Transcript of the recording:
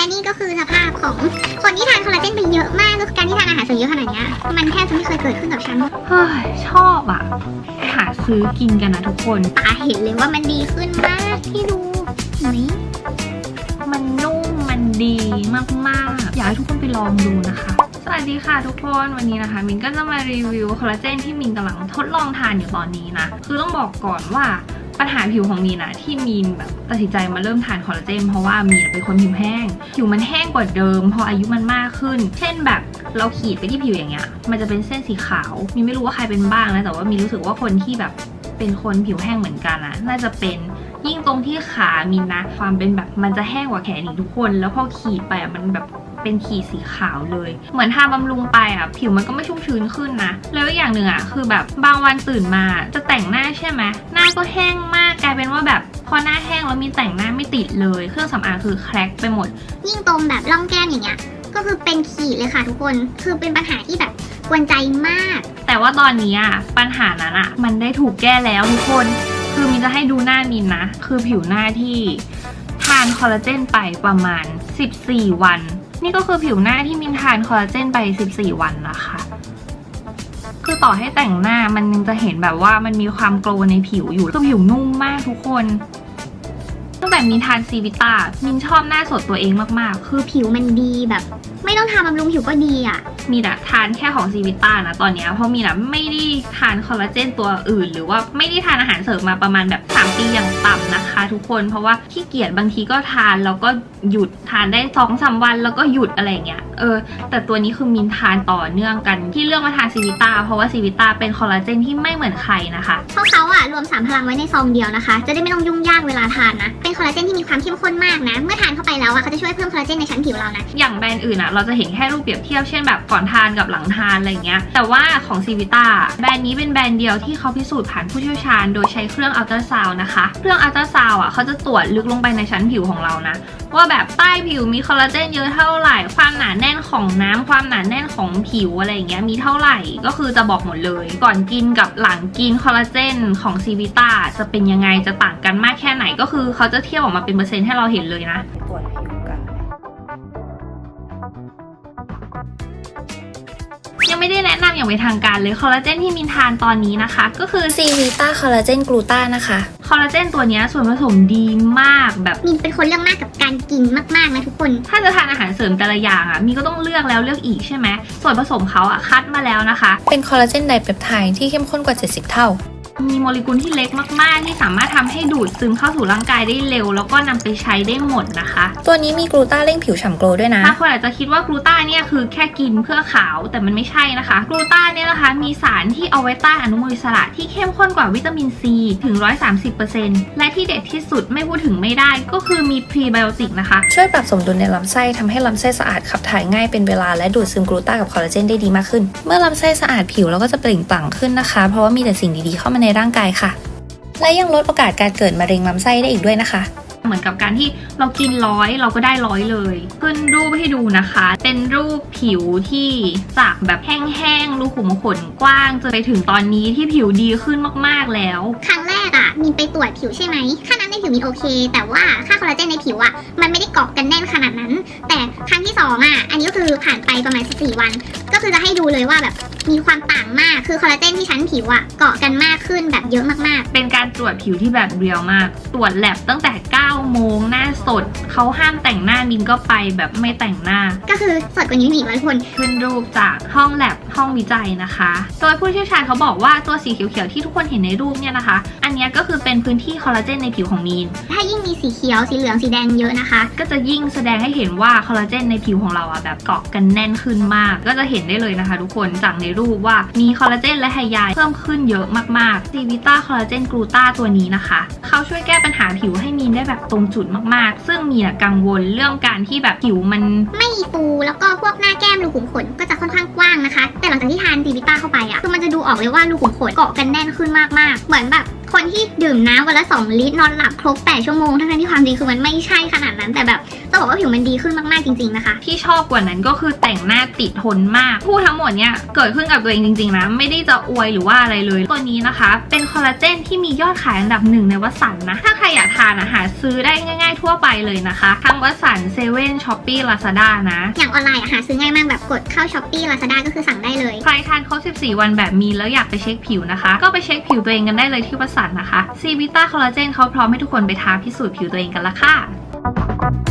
และนี่ก็คือสภาพของคนที่ทานคอลลาเจนไปเยอะมากก็คือการที่ทานอาหารเสริมเยอะขนาดเนี้ยมันแทบจะไม่เคยเกิดขึ้นกับฉันเฮ้ยชอบอะ หาซื้อกินกันนะทุกคนตาเห็นเลยว่ามันดีขึ้นมากที่ดูเห็นไหมมันนุ่มมันดีมากๆ อยากให้ทุกคนไปลองดูนะคะ สวัสดีค่ะทุกคนวันนี้นะคะ มินก็จะมารีวิวคอลลาเจนที่มินกำลังทดลองทานอยู่ตอนนี้นะ คือต้องบอกก่อนว่า ปัญหาผิวของมีนนะที่มีนแบบตัดสินใจมาเริ่มทานคอลลาเจนเพราะว่ามีนเป็นคนผิวแห้ง ผิวมันแห้งกว่าเดิม พออายุมันมากขึ้น เช่นแบบเราขีดไปที่ผิวอย่างเงี้ย มันจะเป็นเส้นสีขาว มีไม่รู้ว่าใครเป็นบ้างนะ แต่ว่ามีรู้สึกว่าคนที่แบบเป็นคนผิวแห้งเหมือนกันอะน่าจะเป็นยิ่งตรงที่ขามินนะ ความเป็นแบบมันจะแห้งกว่าแขนอีกทุกคน แล้วพอขีดไปอะมันแบบ เป็นขีดสีขาวเลย เหมือนทาบำรุงไปอะ ผิวมันก็ไม่ชุ่มชื้นขึ้นนะ แล้วอีกอย่างหนึ่งอะคือแบบบางวันตื่นมาจะแต่งหน้าใช่ไหมหน้าก็แห้งมากกลายเป็นว่าแบบพอหน้าแห้งแล้วมีแต่งหน้าไม่ติดเลย เครื่องสำอางคือแครกไปหมด ยิ่งตรงแบบร่องแก้มอย่างเงี้ยก็คือเป็นขีดเลยค่ะทุกคน คือเป็นปัญหาที่แบบกวนใจมาก แต่ว่าตอนนี้อะปัญหานั้นอะ มันได้ถูกแก้แล้วทุกคน คือมินจะให้ดูหน้ามินนะ คือผิวหน้าที่ทานคอลลาเจนไปประมาณ 14 วัน นี่ก็คือผิวหน้าที่มินทานคอลลาเจนไป 14 วันนะคะ คือต่อให้แต่งหน้ามันยังจะเห็นแบบว่ามันมีความโกลในผิวอยู่คือผิวนุ่มมากทุกคน แต่มินทานซีวิต้ามินชอบหน้าสดตัวเองมากๆคือผิวมันดีแบบ ไม่ต้องทาบำรุงผิวก็ดีอะมีนะทานแค่ของซีวิต้านะตอนเนี้ยเพราะมีนะไม่ได้ทานคอลลาเจนตัวอื่น หรือว่าไม่ได้ทานอาหารเสริมมาประมาณแบบ 3 ปีอย่างต่ำนะคะ ทุกคนเพราะว่าขี้เกียจบางทีก็ทานแล้วก็หยุดทานได้2อสาวันแล้วก็หยุดอะไรเงี้ย เออ แต่ตัวนี้คือมินทานต่อเนื่องกัน ที่เลือกมาทานซีวิต้าเพราะว่าซีวิต้าเป็นคอลลาเจนที่ไม่เหมือนใครนะคะเพราะเขาอะรวมสามพลังไว้ในซองเดียวนะคะ จะได้ไม่ต้องยุ่งยากเวลาทานนะ เป็นคอลลาเจนที่มีความเข้มข้นมากนะ เมื่อทานเข้าไปแล้วอะเขาจะช่วยเพิ่มคอลลาเจนในชั้นผิวเรานะ อย่างแบรนด์อื่นอะเราจะเห็นแค่รูปเปรียบเทียบเช่นแบบก่อนทานกับหลังทานอะไรเงี้ย แต่ว่าของซีวิต้าแบรนด์นี้เป็นแบรนด์เดียวที่เขาพิสูจน์ผ่านผู้เชี่ยวชาญ โดยใช้เครื่องอัลตราซาวน์นะคะ เครื่องอัลตราซาวน์อะเขาจะตรวจลึกลงไปในชั้นผิวของเรานะ ว่าแบบใต้ผิวมีคอลลาเจนเยอะเท่าไหร่ความหนาแน่นของน้ำความหนาแน่นของผิวอะไรอย่างเงี้ยมีเท่าไหร่ก็คือจะบอกหมดเลย ก่อนกินกับหลังกินคอลลาเจนของซีวิต้าจะเป็นยังไงจะต่างกันมากแค่ไหนก็คือเขาจะเทียบออกมาเป็นเปอร์เซ็นต์ให้เราเห็นเลยนะตรวจ ไม่ได้แนะนำอย่างเป็นทางการเลยคอลลาเจนที่มินทานตอนนี้นะคะ ก็คือซีวีต้าคอลลาเจนกลูตานะคะคอลลาเจนตัวเนี้ยส่วนผสมดีมากแบบมินเป็นคนเรื่องมากกับการกินมากๆนะทุกคน ถ้าจะทานอาหารเสริมแต่ละอย่างอะมีก็ต้องเลือกแล้วเลือกอีกใช่ไหมส่วนผสมเขาอะคัดมาแล้วนะคะ เป็นคอลลาเจนไดเปปไทด์ที่เข้มข้นกว่า 70 เท่า มีโมเลกุลที่เล็กมาก ๆ ที่สามารถทำให้ดูดซึมเข้าสู่ร่างกายได้เร็ว แล้วก็นำไปใช้ได้หมดนะคะ ตัวนี้มีกลูตาเร่งผิวฉ่ำโกลว์ด้วยนะบางคนอาจจะคิดว่ากลูต้าเนี่ยคือแค่กินเพื่อขาวแต่มันไม่ใช่นะคะ กลูต้าเนี่ยนะคะ มีสารที่เอาไว้ต้านอนุมูลอิสระที่เข้มข้นกว่าวิตามินซีถึง 130%และที่เด็ดที่สุดไม่พูดถึงไม่ได้ก็คือมีพรีไบโอติกนะคะ ช่วยปรับสมดุลในลำไส้ทำให้ลำไส้สะอาดขับถ่ายง่ายเป็นเวลาและดูดซึมกลูตากับคอลลาเจนได้ดีมากขึ้น เมื่อลำไส้สะอาดผิวเราก็จะเปล่งปลั่งขึ้นนะคะ เพราะว่ามีแต่สิ่งดีๆเข้ามาในร่างกายค่ะ และยังลดโอกาสการเกิดมะเร็งลำไส้ได้อีกด้วยนะคะ เหมือนกับการที่เรากินร้อยเราก็ได้ร้อยเลยขึ้นรูปให้ดูนะคะ เป็นรูปผิวที่จากแบบแห้งๆรูขุมขนกว้างจนไปถึงตอนนี้ที่ผิวดีขึ้นมากๆแล้ว ครั้งแรกอะมินไปตรวจผิวใช่ไหมค่าน้ำใน ผิวมินโอเค แต่ว่าค่าคอลลาเจนในผิวอะมันไม่ได้เกาะกันแน่นขนาดนั้น แต่ครั้งที่สองอะอันนี้ก็คือผ่านไปประมาณ14วัน ก็คือจะให้ดูเลยว่าแบบมีความต่างมากคือคอลลาเจนที่ชั้นผิวอะเกาะกันมากขึ้นแบบเยอะมากๆเป็นการตรวจผิวที่แบบเรียลมาก ตรวจแลบตั้งแต่ 9 โมงหน้าสด เขาห้ามแต่งหน้ามินก็ไปแบบไม่แต่งหน้าก็คือสดกว่านี้มีอีกร้อยคน ขึ้นรูปจากห้องแลบห้องวิจัยนะคะ โดยผู้เชี่ยวชาญเขาบอกว่าตัวสีเขียวๆที่ทุกคนเห็นในรูปเนี่ยนะคะ อันเนี้ยก็คือเป็นพื้นที่คอลลาเจนในผิวของมีนถ้ายิ่งมีสีเขียวสีเหลืองสีแดงเยอะนะคะ ก็จะยิ่งแสดงให้เห็นว่าคอลลาเจนในผิวของเราอะแบบเกาะกันแน่นขึ้นมาก ก็จะเห็นได้เลยนะคะ ทุกคนจากในรูปว่ามีคอลลาเจนและไฮยาเพิ่มขึ้นเยอะมากๆซีวิต้าคอลลาเจนกลูตาตัวนี้นะคะเขาช่วยแก้ปัญหาผิวให้มีนได้แบบตรงจุดมากๆ ซึ่งมีนอะกังวลเรื่องการที่แบบผิวมันไม่ฟูแล้วก็พวกหน้าแก้มรูขุมขนก็จะค่อนข้างกว้างนะคะ แต่หลังจากที่ทานดีวิต้าเข้าไปอะคือมันจะดูออกเลยว่ารูขุมขนเกาะกันแน่นขึ้นมากๆ เหมือนแบบ คนที่ดื่มน้ำวันละ 2 ลิตรนอนหลับครบ 8 ชั่วโมง ทั้งๆที่ความจริงคือมันไม่ใช่ขนาดนั้นแต่แบบ ต้องบอกว่าผิวมันดีขึ้นมากๆจริง ๆนะคะ ที่ชอบกว่านั้นก็คือแต่งหน้าติดทนมากพูดทั้งหมดเนี้ยเกิดขึ้นกับตัวเองจริงๆนะไม่ได้จะอวยหรือว่าอะไรเลย ตัวนี้นะคะ เป็นคอลลาเจนที่มียอดขายอันดับหนึ่งในวัสันนะ ถ้าใครอยากทานอะหาซื้อได้ง่าย ๆ ทั่วไปเลยนะคะทั้งวัสันเซเว่นช้อปปี้ลาซาด้านะ อย่างออนไลน์อะหาซื้อง่ายมากแบบกดเข้าช้อปปี้ลาซาด้าก็คือสั่งได้เลย ใครทานครบ 14 วันแบบมีแล้วอยากไปเช็คผิวนะคะ ก็ไปเช็คผิวตัวเองกันได้เลยที่วัสันนะคะซีวิต้าคอลลาเจนเขาพร้อมให้ทุกคนไปทาพิสูจน์ผิวตัวเองกันละค่ะ